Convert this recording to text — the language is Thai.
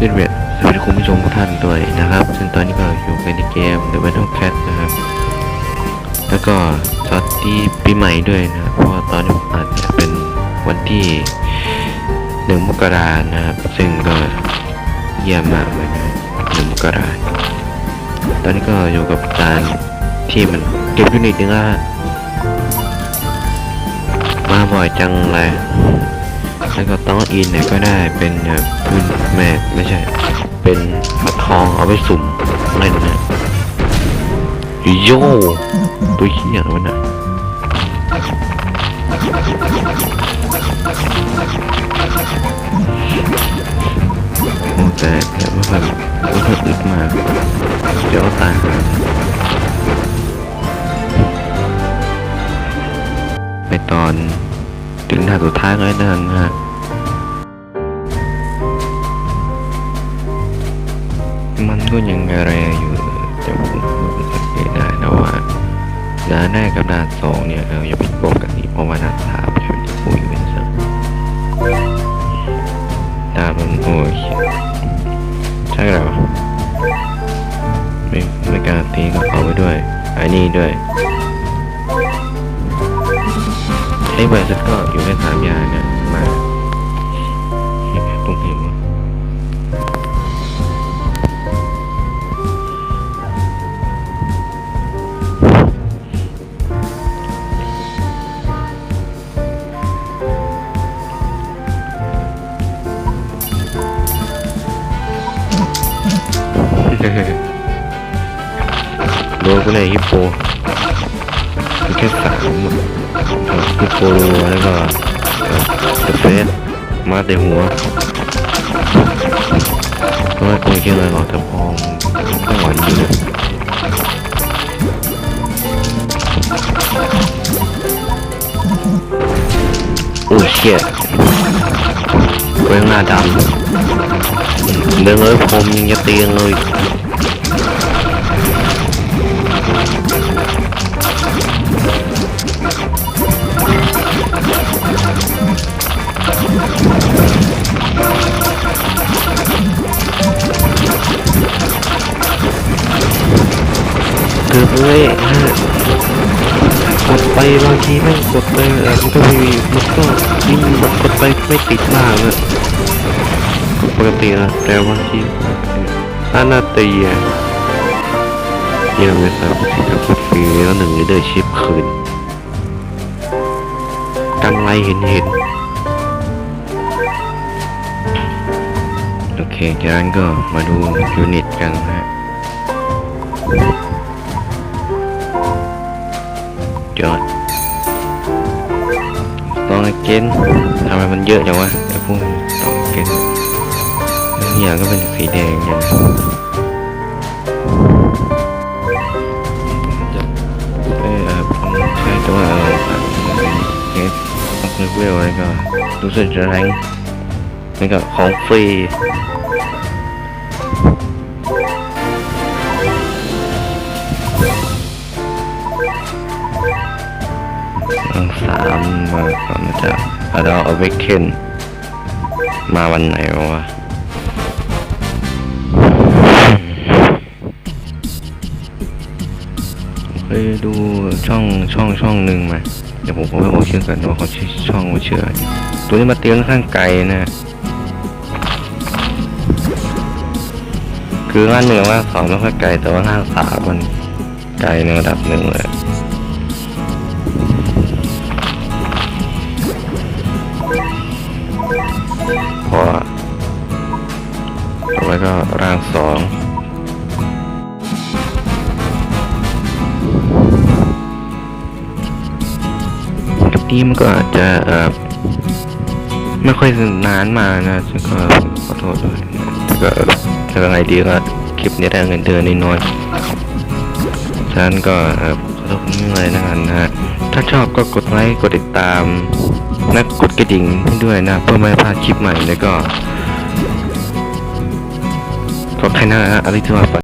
ขึ้นเวทสวัสดีคุณผู้ชมทุกท่านด้วยนะครับ ซึ่งตอนนี้ก็อยู่กันในเกม The Battle Cat นะครับ แล้วก็สวัสดีปีใหม่ด้วยนะ เพราะว่าตอนนี้ผมอัดเนี่ยเป็นวันที่หนึ่งมกรานะครับ ซึ่งก็เยี่ยมมากเลยนะหนึ่งมกราตอนนี้ก็อยู่กับการที่มันเก็บยูนิตนึงละมาบ่อยจังเลยแล้วก็ต้องอินเนี่ยก็ได้เป็นพื้น แม่ไม่ใช่ เป็นฟักทองเอาไปสุ่มเล่นนะโย่ตัวเหี้ยอะไรวะน่ะโอ้แต่แต่ว่าแบบไม่ค่อยอึดมากเดี๋ยวตายไปตอนถึงด่านสุดท้ายเลยนะฮะ มันก็ยังแรงอยู่แต่ผมสังเกตได้นะว่าด่านแรกกับด่านสองเนี่ยเราอย่าผิดปกติเพราะว่าด่านสามจะเป็นคุยเป็นซะด่านมันโอ้ยใช่เหรอไม่ไม่การตีก็เอาไว้ด้วยไอ้นี่ด้วยไอ้ใบสักก็อยู่ในสามอย่างเนี่ย เลยฮิปโปมีแค่สามฮิปโปรัวแล้วก็เดเฟสมาแต่หัวเพราะว่าตัวเกี่ยอะไรหรอกแต่พอมันก็หวานดีนะโอ้เชี่ยเว้งหน้าดำเดินเลยผมยังจะเตีกันเลย เกือบเลยฮะกดไปบางทีแม่งกดไปเออมันก็มีมันก็ยิ่งมันกดไปไม่ติดมากเลยปกตินะแต่บางทีอานาตีอะ ยังไม่ทราบที่จะกดฟรีแล้วหนึ่งเดอร์ชิปคืนกำไรเห็นเห็นโอเคจากนั้นก็มาดูยูนิตกันนะฮะยอดต้องเกนทำไมมันเยอะจังวะไอ้พวกต้องเกนบางอย่างก็เป็นสีแดงอย่าง ก็รู้สึกจะแรงนี่ก็ของฟรีสามมาก่อนมาจากอาดอเอาเวกเคนมาวันไหนวะ ไปดูช่องช่องช่องหนึ่งมา เดี๋ยวผมผมไปบอกชื่อกันว่าเขาชื่อช่องว่าชื่ออะไรตัวนี้มาเตียงข้างไกลนะ คือว่าหนึ่งว่าสองไม่ค่อยไกลแต่ว่าห้างสามมันไกลในระดับหนึ่งเลยพอต่อไปก็ร่างสอง นี้มันก็อาจจะเออไม่ค่อยนานมานะก็ขอโทษด้วยแต่ก็จะยังไงดีก็คลิปนี้ได้เงินเดือนนิดน้อยฉะนั้นก็ขอโทษไม่เป็นไรนะกันนะถ้าชอบก็กดไลค์กดติดตามและกดกระดิ่งให้ด้วยนะ เพื่อไม่ให้พลาดคลิปใหม่แล้วก็ก็แค่นั้นนะอะไรที่มา